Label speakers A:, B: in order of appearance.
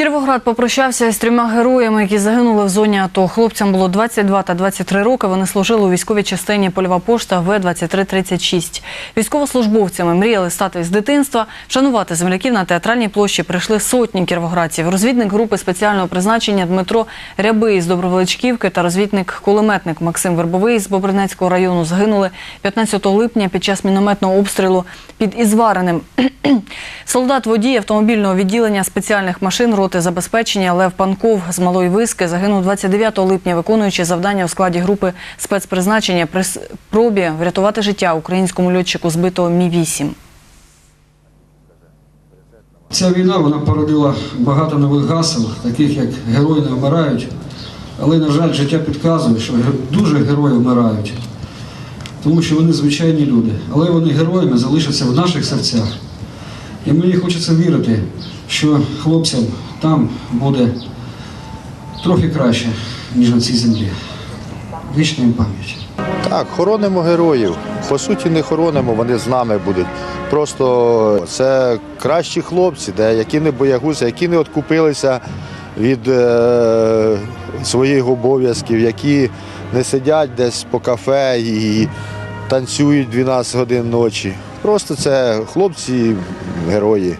A: Кіровоград попрощався з трьома героями, які загинули в зоні АТО. Хлопцям було 22 та 23 роки. Вони служили у військовій частині Польова пошта В-2336. Військовослужбовцями мріяли стати з дитинства. Шанувати земляків на театральній площі прийшли сотні кіровоградців. Розвідник групи спеціального призначення Дмитро Рябий з Добровеличківки та розвідник-кулеметник Максим Вербовий з Бобринецького району загинули 15 липня під час мінометного обстрілу під Ізвареним. Солдат водій автомобільного відділення спеціальних машин роти забезпечення Лев Панков з Малої Виски загинув 29 липня, виконуючи завдання у складі групи спецпризначення при спробі врятувати життя українському льотчику збитого Мі-8.
B: Ця війна вона породила багато нових гасел, таких як герої не вмирають. Але, на жаль, життя підказує, що дуже герої вмирають, тому що вони звичайні люди. Але вони героями залишаться в наших серцях. І мені хочеться вірити, що хлопцям там буде трохи краще, ніж на цій землі. Вічна їм пам'ять.
C: Так, хоронимо героїв. По суті, не хоронимо, вони з нами будуть. Просто це кращі хлопці, де, які не боягузи, які не откупилися від е, своїх обов'язків, які не сидять десь по кафе і танцюють 12 годин ночі. Просто це хлопці, герої.